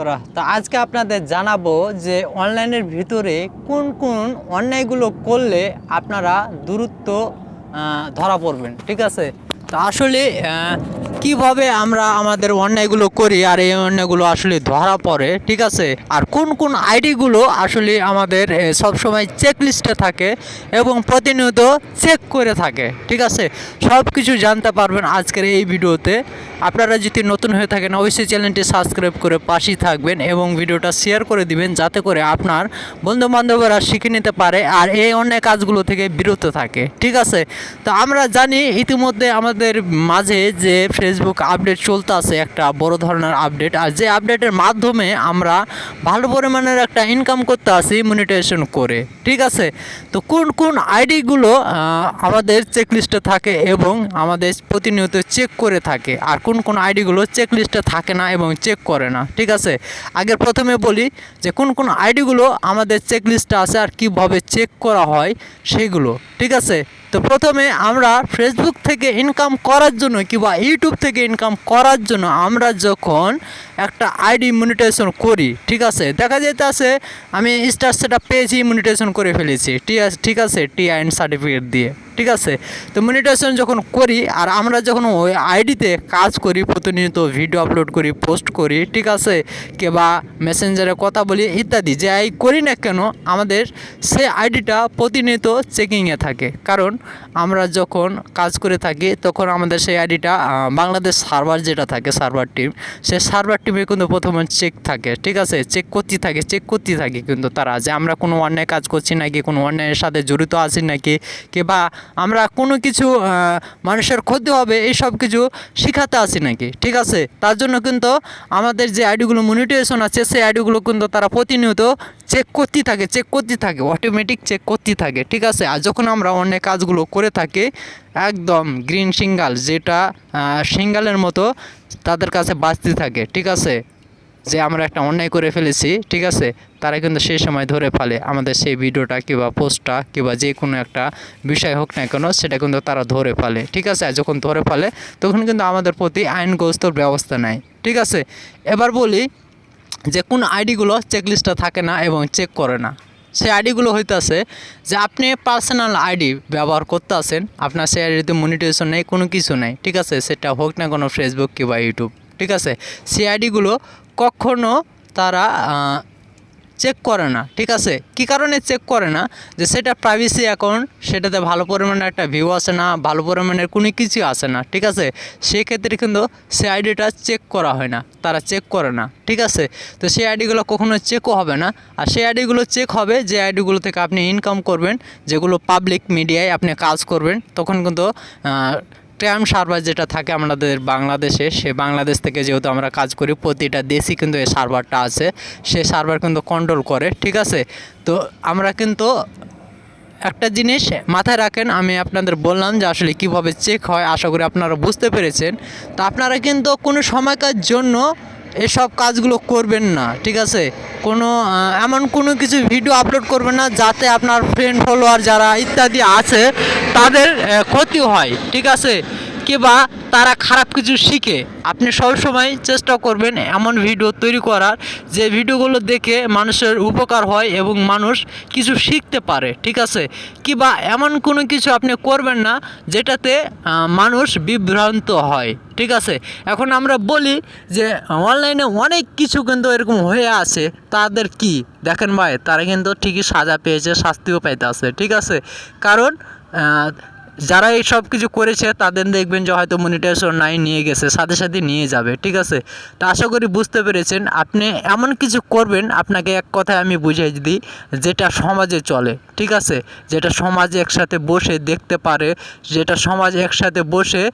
বন্ধুরা, তো আজকে আপনাদের জানাব যে অনলাইনের ভিতরে কোন কোন অন্যায়গুলো করলে আপনারা দূরত্ব ধরা পড়বেন ঠিক আছে? তো আসলে কীভাবে আমরা আমাদের অন্যায়গুলো করি আর এই অন্যায়গুলো আসলে ধরা পড়ে, ঠিক আছে? আর কোন কোন আইডিগুলো আসলে আমাদের সবসময় চেক লিস্টে থাকে এবং প্রতিনিয়ত চেক করে থাকে, ঠিক আছে? সব কিছু জানতে পারবেন আজকের এই ভিডিওতে। আপনারা যদি নতুন হয়ে থাকেন, অবশ্যই চ্যানেলটি সাবস্ক্রাইব করে পাশেই থাকবেন এবং ভিডিওটা শেয়ার করে দিবেন, যাতে করে আপনার বন্ধু বান্ধবরা শিখে নিতে পারে আর এই অন্যায় কাজগুলো থেকে বিরত থাকে, ঠিক আছে? তো আমরা জানি ইতিমধ্যে আমাদের মাঝে যে ফেসবুক আপডেট চলতে আছে একটা বড় ধরনের আপডেট আর যে আপডেটের মাধ্যমে আমরা ভালো পরিমাণের একটা ইনকাম করতে আসি মনিটাইজেশন করে, ঠিক আছে? তো কোন কোন আইডিগুলো আমাদের চেক লিস্টে থাকে এবং আমাদের প্রতিনিয়ত চেক করে থাকে, আর কোন কোন আইডিগুলো চেক লিস্টে থাকে না এবং চেক করে না, ঠিক আছে? আগে প্রথমে বলি যে কোন কোন আইডিগুলো আমাদের চেক লিস্টে আছে আর কীভাবে চেক করা হয় সেইগুলো ঠিক আছে? তো প্রথমে আমরা ফেসবুক থেকে ইনকাম করার জন্য কিংবা ইউটিউব থেকে ইনকাম করার জন্য আমরা যখন একটা আইডি মনিটাইজেশন করি, ঠিক আছে? দেখা যেতে আছে আমি স্টার সেটা পেয়েছি মনিটাইজেশন করে ফেলেছি। ঠিক আছে ঠিক আছে টি আইন সার্টিফিকেট দিয়ে। ঠিক আছে? তো মনিটাইজেশন যখন করি আর আমরা যখন ওই আইডিতে কাজ করি প্রতিনিয়ত ভিডিও আপলোড করি পোস্ট করি, ঠিক আছে? কিংবা মেসেঞ্জারে কথা বলি, ইত্যাদি। যে আই করি না কেন, আমাদের সে আইডিটা প্রতিনিয়ত চেকিংয়ে থাকে। কারণ আমরা যখন কাজ করে থাকি, তখন আমাদের সেই আইডিটা বাংলাদেশ সার্ভার যেটা থাকে সার্ভার টিম সে সার্ভার টিমে কিন্তু প্রথমে চেক থাকে, ঠিক আছে? চেক করতে থাকে চেক করতে থাকে কিন্তু তারা যে আমরা কোনো অন্যায় কাজ করছি নাকি, কোনো অন্যায়ের সাথে জড়িত আছি নাকি, কিংবা আমরা কোনো কিছু মানুষের ক্ষতি হবে, এই সব কিছু শেখাতে আসি নাকি? ঠিক আছে? তার জন্য কিন্তু আমাদের যে আইডিগুলো মনিটাইজেশন আছে, সেই আইডিগুলো কিন্তু তারা প্রতিনিয়ত চেক করতেই থাকে চেক করতেই থাকে অটোমেটিক চেক করতেই থাকে, ঠিক আছে? আর যখন আমরা অনেক কাজগুলো করে থাকি, একদম গ্রিন সিঙ্গাল যেটা সিঙ্গালের মতো তাদের কাছে বাঁচতে থাকে, ঠিক আছে? যে আমরা একটা অন্যায় করে ফেলেছি, ঠিক আছে? তারা কিন্তু সেই সময় ধরে ফেলে। আমাদের সেই ভিডিওটা কিংবা পোস্টটা কিংবা যে কোনো একটা বিষয় হোক না কেন, সেটা কিন্তু তারা ধরে ফেলে, ঠিক আছে? যখন ধরে ফেলে, তখন কিন্তু আমাদের প্রতি আইনগ্রস্ত ব্যবস্থা নেয়, ঠিক আছে? এবার বলি যে কোন আইডিগুলো চেকলিস্টে থাকে না এবং চেক করে না। সেই আইডিগুলো হইতেছে যে আপনি পার্সোনাল আইডি ব্যবহার করতে আসেন আপনার সেই আইডিতে মনিটাইজেশন নেই, কোনো কিছু নেই, ঠিক আছে? সেটা হোক না কোনো ফেসবুক কিংবা ইউটিউব ঠিক আছে? সেই আইডিগুলো কখনো তারা চেক করে না, ঠিক আছে? কি কারণে চেক করে না? যে সেটা প্রাইভেসি অ্যাকাউন্ট সেটাতে ভালো পরিমাণে একটা ভিউ আসে না, ভালো পরিমাণের কোনো কিছু আসে না, ঠিক আছে? সেক্ষেত্রে কিন্তু সে আইডিটা চেক করা হয় না, তারা চেক করে না, ঠিক আছে? তো সেই আইডিগুলো কখনো চেকও হবে না, আর সেই আইডিগুলো চেক হবে যে আইডিগুলো থেকে আপনি ইনকাম করবেন, যেগুলো পাবলিক মিডিয়ায় আপনি কাজ করবেন, তখন কিন্তু ট্র্যাম সার্ভার যেটা থাকে আমাদের বাংলাদেশে, সে বাংলাদেশ থেকে যেহেতু আমরা কাজ করি, প্রতিটা দেশই কিন্তু এই সার্ভারটা আছে। সে সার্ভার কিন্তু কন্ট্রোল করে, ঠিক আছে? তো আমরা কিন্তু একটা জিনিস মাথায় রাখেন, আমি আপনাদের বললাম যে আসলে কীভাবে চেক হয়, আশা করি আপনারা বুঝতে পেরেছেন। তো আপনারা কিন্তু কোনো সময়কার জন্য এসব কাজগুলো করবেন না, ঠিক আছে? কোনো এমন কোনো কিছু ভিডিও আপলোড করবেন না যাতে আপনার ফ্রেন্ড ফলোয়ার যারা ইত্যাদি আছে, তাদের ক্ষতি হয়, ঠিক আছে? কিংবা তারা খারাপ কিছু শিখে। আপনি সবসময় চেষ্টা করবেন এমন ভিডিও তৈরি করার, যে ভিডিওগুলো দেখে মানুষের উপকার হয় এবং মানুষ কিছু শিখতে পারে, ঠিক আছে? কিংবা এমন কোনো কিছু আপনি করবেন না, যেটাতে মানুষ বিভ্রান্ত হয়, ঠিক আছে? এখন আমরা বলি যে, অনলাইনে অনেক কিছু কিন্তু এরকম হয়ে আছে, তাদের কি? দেখেন ভাই, তারা কিন্তু ঠিকই সাজা পেয়েছে, শাস্তিও পাইতে আছে ঠিক আছে? কারণ যারা এই সব কিছু করেছে, তাদের দেখবেন যে হয়তো মনিটাইজেশন নাই নিয়ে গেছে, সাথে সাথে নিয়ে যাবে, ঠিক আছে? তো আশা করি বুঝতে পেরেছেন, আপনি এমন কিছু করবেন, আপনাকে এক কথায় আমি বুঝিয়ে দিই, যেটা সমাজে চলে, ঠিক আছে? যেটা সমাজে একসাথে বসে দেখতে পারে, যেটা সমাজ একসাথে বসে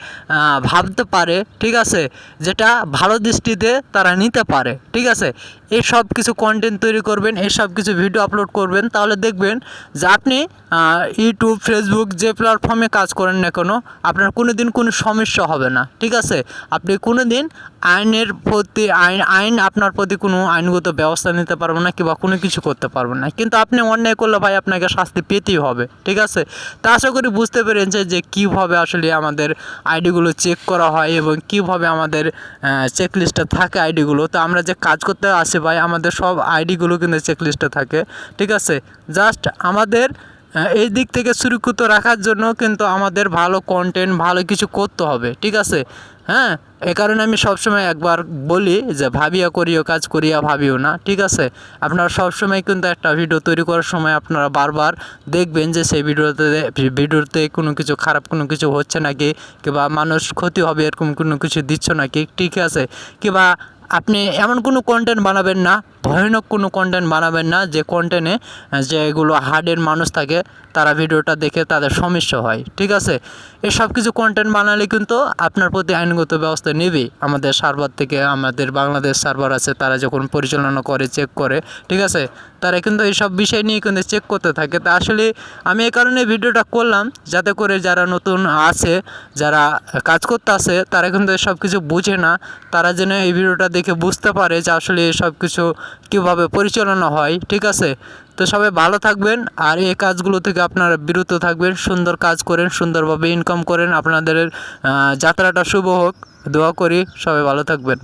ভাবতে পারে, ঠিক আছে? যেটা ভালো দৃষ্টিতে তারা নিতে পারে, ঠিক আছে? এই সব কিছু কন্টেন্ট তৈরি করবেন, এই সব কিছু ভিডিও আপলোড করবেন, তাহলে দেখবেন যে আপনি ইউটিউব ফেসবুক যে প্ল্যাটফর্মে কাজ করেন না কেন, আপনার কোনো দিন কোনো সমস্যা হবে না, ঠিক আছে? আপনি কোনো দিন আইনের প্রতি, আইন আইন আপনার প্রতি কোনো আইনগত ব্যবস্থা নিতে পারবে না কিংবা কোনো কিছু করতে পারবেন না। কিন্তু আপনি অন্যায় করলে ভাই আপনাকে শাস্তি পেতেই হবে, ঠিক আছে? তা আশা করি বুঝতে পেরেছে যে কীভাবে আসলে আমাদের আইডিগুলো চেক করা হয় এবং কীভাবে আমাদের চেক লিস্টে থাকে আইডিগুলো। তো আমরা যে কাজ করতে আসি ভাই, আমাদের সব আইডিগুলো কিন্তু চেক লিস্টে থাকে, ঠিক আছে? জাস্ট আমাদের এই দিক থেকে সুরক্ষিত রাখার জন্য কিন্তু আমাদের ভালো কন্টেন্ট ভালো কিছু করতে হবে, ঠিক আছে? হ্যাঁ এ কারণে আমি সবসময় একবার বলি যে ভাবিয়া করিও, কাজ করিয়া ভাবিও না, ঠিক আছে? আপনারা সবসময় কিন্তু একটা ভিডিও তৈরি করার সময় আপনারা বারবার দেখবেন যে সেই ভিডিওতে ভিডিওতে কোনো কিছু খারাপ, কোনো কিছু হচ্ছে নাকি? কিংবা মানুষ ক্ষতি হবে এরকম কোনো কিছু দিচ্ছ নাকি? ঠিক আছে? কিংবা আপনি এমন কোনো কন্টেন্ট বানাবেন না, ভয়ানক কোনো কন্টেন্ট বানাবেন না, যে কন্টেন্টে যেগুলো হার্ডের মানুষ থাকে, তারা ভিডিওটা দেখে তাদের সমস্যা হয়, ঠিক আছে? এসব কিছু কন্টেন্ট বানালে কিন্তু আপনার প্রতি আইনগত ব্যবস্থা নেবে। আমাদের সার্ভার থেকে, আমাদের বাংলাদেশ সার্ভার আছে, তারা যখন পরিচালনা করে চেক করে, ঠিক আছে? তারা কিন্তু এইসব বিষয় নিয়ে কিন্তু চেক করতে থাকে। তা আসলে আমি এই কারণে ভিডিওটা করলাম যাতে করে যারা নতুন আছে, যারা কাজ করতে আছে, তারা কিন্তু সব কিছু বুঝে না। তারা যেন এই ভিডিওটা দেখে বুঝতে পারে যে আসলে সব কিছু কীভাবে পরিচালনা হয়, ঠিক আছে? তো সবাই ভালো থাকবেন আর এই কাজগুলো থেকে আপনারা বিরত থাকবেন, সুন্দর কাজ করেন, সুন্দরভাবে ইনকাম করেন। আপনাদের যাত্রাটা শুভ হোক। দোয়া করি সবাই ভালো থাকবেন।